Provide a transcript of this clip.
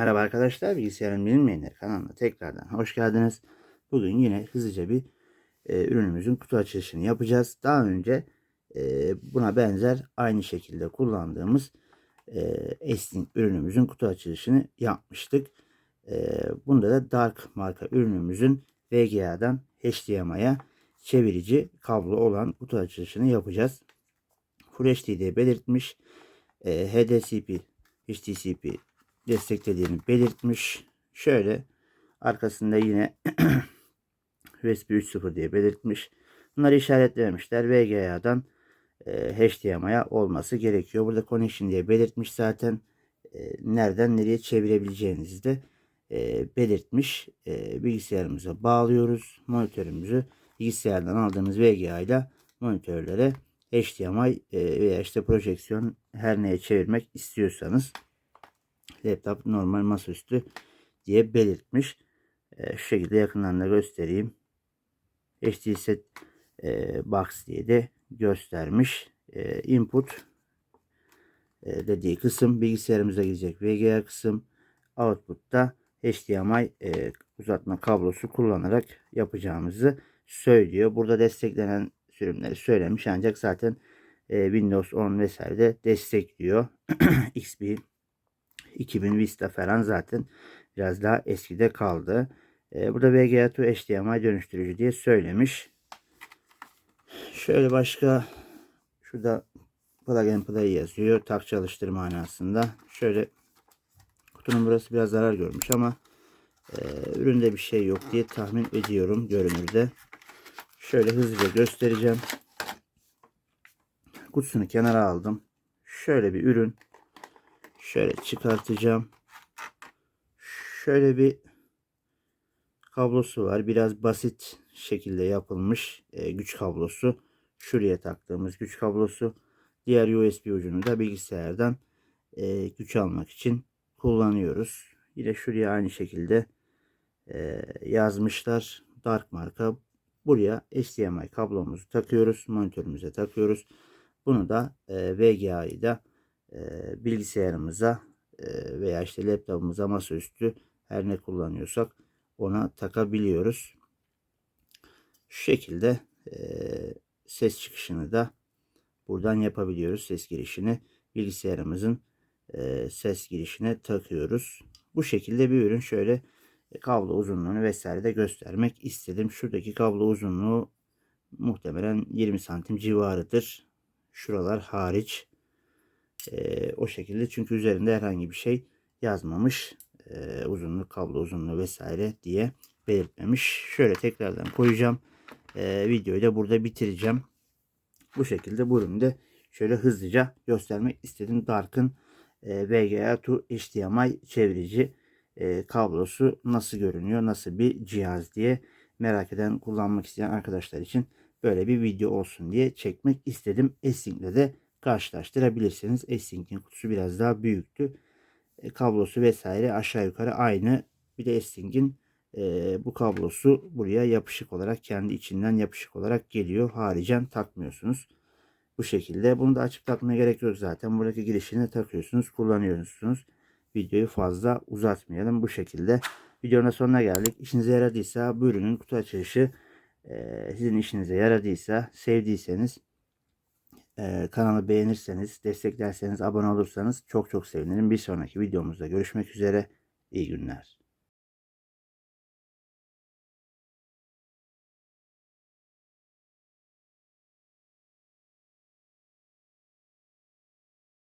Merhaba arkadaşlar, Bilgisayarın Bilinmeyenleri kanalına tekrardan hoş geldiniz. Bugün yine hızlıca bir e, ürünümüzün kutu açılışını yapacağız. Daha önce e, buna benzer aynı şekilde kullandığımız e, Esting ürünümüzün kutu açılışını yapmıştık. E, bunda da Dark marka ürünümüzün VGA'dan HDMI'ye çevirici kablo olan kutu açılışını yapacağız. Full HD diye belirtmiş. E, HDCP, HDCP desteklediğini belirtmiş. Şöyle arkasında yine USB 3.0 diye belirtmiş. Bunları işaretlememişler. VGA'dan e, HDMI'ye olması gerekiyor. Burada connection diye belirtmiş zaten. E, nereden nereye çevirebileceğinizi de e, belirtmiş. E, bilgisayarımıza bağlıyoruz. Monitörümüzü bilgisayardan aldığımız VGA ile monitörlere HDMI e, veya işte projeksiyon her neye çevirmek istiyorsanız laptop normal masaüstü diye belirtmiş. E, şu şekilde yakından da göstereyim. HD set e, box diye de göstermiş. E, input e, dediği kısım bilgisayarımıza gidecek VGA kısım. Output'ta HDMI e, uzatma kablosu kullanarak yapacağımızı söylüyor. Burada desteklenen sürümleri söylemiş ancak zaten e, Windows 10 vesaire de destekliyor. XP 2000 Vista falan zaten biraz daha eskide kaldı. E, burada VGA to HDMI dönüştürücü diye söylemiş. Şöyle başka şurada plug and play yazıyor. Tak çalıştır manasında. Şöyle kutunun burası biraz zarar görmüş ama e, üründe bir şey yok diye tahmin ediyorum görünürde. Şöyle hızlıca göstereceğim. Kutusunu kenara aldım. Şöyle bir ürün. Şöyle çıkartacağım. Şöyle bir kablosu var. Biraz basit şekilde yapılmış e, güç kablosu. Şuraya taktığımız güç kablosu. Diğer USB ucunu da bilgisayardan e, güç almak için kullanıyoruz. Yine şuraya aynı şekilde e, yazmışlar. Dark marka. Buraya HDMI kablomuzu takıyoruz. Monitörümüze takıyoruz. Bunu da e, VGA'yı da bilgisayarımıza veya işte laptopumuza masaüstü her ne kullanıyorsak ona takabiliyoruz. Şu şekilde ses çıkışını da buradan yapabiliyoruz. Ses girişini bilgisayarımızın ses girişine takıyoruz. Bu şekilde bir ürün şöyle e, kablo uzunluğunu vesaire de göstermek istedim. Şuradaki kablo uzunluğu muhtemelen 20 santim civarıdır. Şuralar hariç. E, o şekilde çünkü üzerinde herhangi bir şey yazmamış. E, uzunluk, kablo uzunluğu vesaire diye belirtmemiş. Şöyle tekrardan koyacağım. E, videoyu da burada bitireceğim. Bu şekilde bu ürünü de şöyle hızlıca göstermek istedim. Dark'ın e, VGA to HDMI çevirici e, kablosu nasıl görünüyor, nasıl bir cihaz diye merak eden, kullanmak isteyen arkadaşlar için böyle bir video olsun diye çekmek istedim. Essing'le de karşılaştırabilirsiniz. Essing'in kutusu biraz daha büyüktü. E, kablosu vesaire aşağı yukarı aynı. Bir de Essing'in e, bu kablosu buraya yapışık olarak kendi içinden yapışık olarak geliyor. Haricen takmıyorsunuz. Bu şekilde. Bunu da açıp takmaya gerek yok zaten. Buradaki girişini takıyorsunuz, kullanıyorsunuz. Videoyu fazla uzatmayalım. Bu şekilde videonun sonuna geldik. İşinize yaradıysa bu ürünün kutu açılışı e, sizin işinize yaradıysa, sevdiyseniz kanalı beğenirseniz, desteklerseniz, abone olursanız çok çok sevinirim. Bir sonraki videomuzda görüşmek üzere. İyi günler.